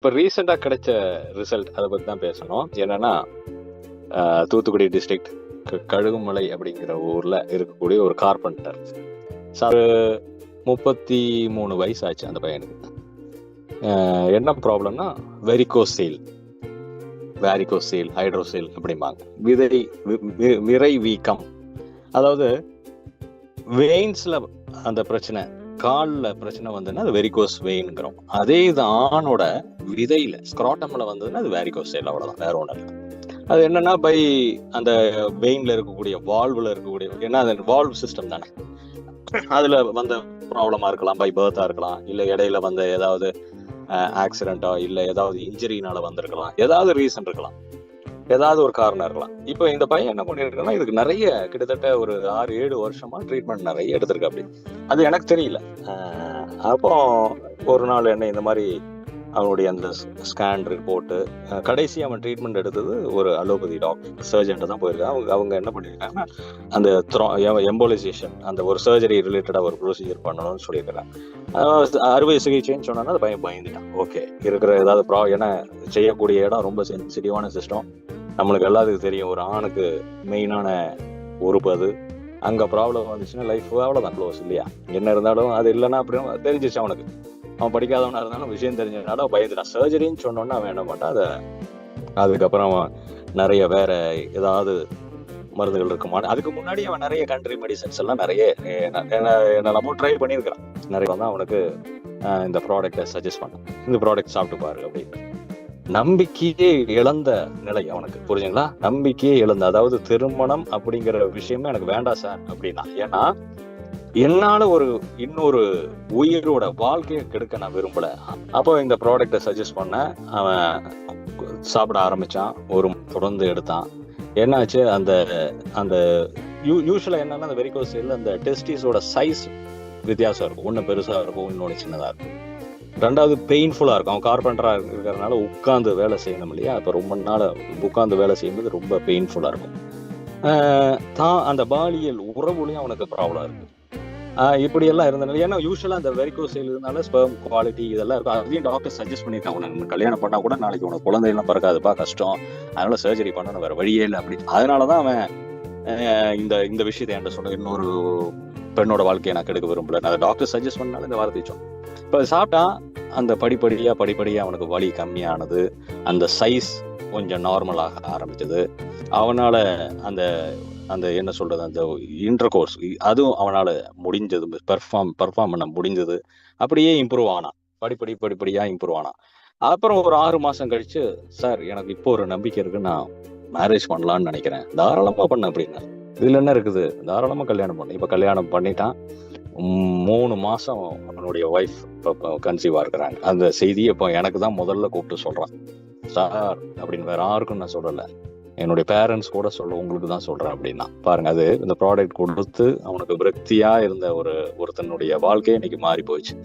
இப்போ ரீசெண்டாக கிடைச்ச ரிசல்ட் அதை பற்றி தான் பேசணும். என்னன்னா தூத்துக்குடி டிஸ்ட்ரிக்ட் கழுகுமலை அப்படிங்கிற ஊரில் இருக்கக்கூடிய ஒரு கார்பெண்டர் சார் முப்பத்தி மூணு வயசு ஆச்சு அந்த பையனுக்கு. என்ன ப்ராப்ளம்னா வெரிகோசீல் வேரிகோசீல் ஹைட்ரோசீல் அப்படிம்பாங்க. விதை வி- வி- விரை வீக்கம். அதாவது வெயின்ஸில் அந்த பிரச்சனை காலில் பிரச்சனை வந்ததுன்னா அது வெரிகோஸ் வெயின்ங்கிறோம் அதே இது ஆணோட விதையில ஸ்க்ராட்டமில் வந்ததுன்னா அது வேரிகோஸ் செல் அவ்வளோதான் வேற ஒன்றும் இல்லை. அது என்னன்னா பை அந்த வெயின்ல இருக்கக்கூடிய வால்வில் இருக்கக்கூடிய ஏன்னா அது வால்வ் சிஸ்டம் தானே. அதுல வந்த ப்ராப்ளமா இருக்கலாம் பை பர்த்தா இருக்கலாம் இல்ல இடையில வந்த ஏதாவது ஆக்சிடென்ட்டா இல்ல ஏதாவது இன்ஜுரினால வந்திருக்கலாம் ஏதாவது ரீசன் இருக்கலாம். ஏதாவது ஒரு காரணம் இருக்கலாம். இப்போ இந்த பையன் என்ன பண்ணிருக்கான்னா இதுக்கு நிறைய கிட்டத்தட்ட ஒரு ஆறு ஏழு வருஷமா ட்ரீட்மெண்ட் நிறைய எடுத்திருக்கு அப்படி. அது எனக்கு தெரியல. அப்போ ஒரு நாள் என்ன இந்த மாதிரி அவனுடைய அந்த ஸ்கேன் ரிப்போர்ட்டு கடைசி அவன் ட்ரீட்மெண்ட் எடுத்தது ஒரு அலோபதி டாக்டர் சர்ஜன்ட்டு தான் போயிருக்கான் அவங்க அவங்க என்ன பண்ணியிருக்காங்கன்னா அந்த எம்போலைசேஷன் அந்த ஒரு சர்ஜரி ரிலேட்டடாக ஒரு ப்ரொசீஜர் பண்ணணும்னு சொல்லியிருக்கிறாங்க. அறுவை சிகிச்சைன்னு சொன்னா அந்த பையன் பயந்துட்டான். ஓகே இருக்கிற ஏதாவது ப்ரா ஏன்னா செய்யக்கூடிய இடம் ரொம்ப சென்சிட்டிவான சிஸ்டம் நம்மளுக்கு எல்லாத்துக்கும் தெரியும். ஒரு ஆணுக்கு மெயினான உறுப்பு அது. அங்கே ப்ராப்ளம் வந்துச்சுன்னா லைஃப் அவ்வளோதான் க்ளோஸ் இல்லையா? என்ன இருந்தாலும் அது இல்லைன்னா அப்படின்னு தெரிஞ்சிச்சு அவனுக்கு. அவன் படிக்காதவனாக இருந்தாலும் விஷயம் தெரிஞ்சதுனால பயந்துட்டான். சர்ஜரின்னு சொன்னோன்னா அவன் என்ன பண்ணான் அதை அதுக்கப்புறம் நிறைய வேற ஏதாவது மருந்துகள் இருக்குமா? அதுக்கு முன்னாடி அவன் நிறைய கண்ட்ரி மெடிசன்ஸ் எல்லாம் நிறைய என்ன- என்னெல்லாமோ ட்ரை பண்ணியிருக்கிறான். நிறைய வந்து அவனுக்கு இந்த ப்ராடக்ட்டை சஜஸ்ட் பண்ணான். இந்த ப்ராடக்ட் சாப்பிட்டு பாரு அப்படின்னு. நம்பிக்கையே இழந்த நிலை அவனுக்கு. புரிஞ்சுங்களா? நம்பிக்கையே இழந்த அதாவது திருமணம் அப்படிங்கிற விஷயமே எனக்கு வேண்டாம் சார் அப்படின்னா. ஏன்னா என்னால ஒரு இன்னொரு உயிரோட வாழ்க்கையை கெடுக்க நான் விரும்பல. அப்போ இந்த ப்ராடக்ட்டை சஜஸ்ட் பண்ண அவன் சாப்பிட ஆரம்பிச்சான் ஒரு தொடர்ந்து எடுத்தான். என்னாச்சு? அந்த அந்த யூஸ்வலா என்னன்னா அந்த வெரிகோசைல் அந்த டெஸ்டிஸோட சைஸ் வித்தியாசம் இருக்கும். ஒன்று பெருசா இருக்கும் இன்னொன்று சின்னதா இருக்கும். ரெண்டாவது பெயின்ஃபுல்லாக இருக்கும். அவன் கார்பெண்டரா இருக்கிறதுனால உட்காந்து வேலை செய்யணும் இல்லையா? இப்போ ரொம்ப நாள் உட்காந்து வேலை செய்யும்போது ரொம்ப பெயின்ஃபுல்லாக இருக்கும். தான் அந்த பாலியல் உறவுலையும் அவனுக்கு ப்ராப்ளம் இருக்கு. இப்படியெல்லாம் இருந்தனால ஏன்னா யூஸ்வலாக அந்த வெரிகோசைல் இருந்தாலும் ஸ்பெர்ம் குவாலிட்டி இதெல்லாம் இருக்கும். அதையும் டாக்டர் சஜஸ்ட் பண்ணியிருக்காங்க உனக்கு கல்யாணம் பண்ணால் கூட நாளைக்கு உனக்கு குழந்தைகள்லாம் பிறக்காதுப்பா கஷ்டம். அதனால சர்ஜரி பண்ணணும் வேறு வழியே இல்லை அப்படி அதனாலதான் அவன் இந்த இந்த விஷயத்தை என்கிட்ட சொன்ன இன்னொரு பெண்ணோட வாழ்க்கையை நான் கெடுக்க விரும்பல. நான் டாக்டர் சஜஸ்ட் பண்ணாலும் இந்த வார்த்தை இப்போ சாப்பிட்டா அந்த படிப்படியாக படிப்படியாக அவனுக்கு வலி கம்மியானது. அந்த சைஸ் கொஞ்சம் நார்மலாக ஆரம்பிச்சது. அவனால் அந்த அந்த என்ன சொல்கிறது அந்த இன்டர் கோர்ஸ் அதுவும் அவனால் முடிஞ்சது. பெர்ஃபார்ம் பெர்ஃபார்ம் பண்ண முடிஞ்சது. அப்படியே இம்ப்ரூவ் ஆனான். படிப்படி படிப்படியாக இம்ப்ரூவ் ஆனான். அப்புறம் ஒரு ஆறு மாதம் கழிச்சு சார் எனக்கு இப்போ ஒரு நம்பிக்கை இருக்கு. நான் மேரேஜ் பண்ணலான்னு நினைக்கிறேன். தாராளமாக பண்ண அப்படின்னா இதில் என்ன இருக்குது? தாராளமாக கல்யாணம் பண்ணு. இப்போ கல்யாணம் பண்ணிட்டான். மூணு மாதம் அவனுடைய ஒய்ஃப் இப்போ கன்சீவாக இருக்கிறாங்க. அந்த செய்தியை இப்போ எனக்கு தான் முதல்ல கூப்பிட்டு சொல்கிறான் சார் அப்படின்னு வேற யாருக்கும் நான் சொல்லலை. என்னுடைய பேரண்ட்ஸ் கூட சொல்ல உங்களுக்கு தான் சொல்கிறேன் அப்படின்னா. பாருங்க அது இந்த ப்ராடக்ட் கொடுத்து அவனுக்கு விரக்தியாக இருந்த ஒரு ஒருத்தனுடைய வாழ்க்கையே இன்னைக்கு மாறி போயிடுச்சு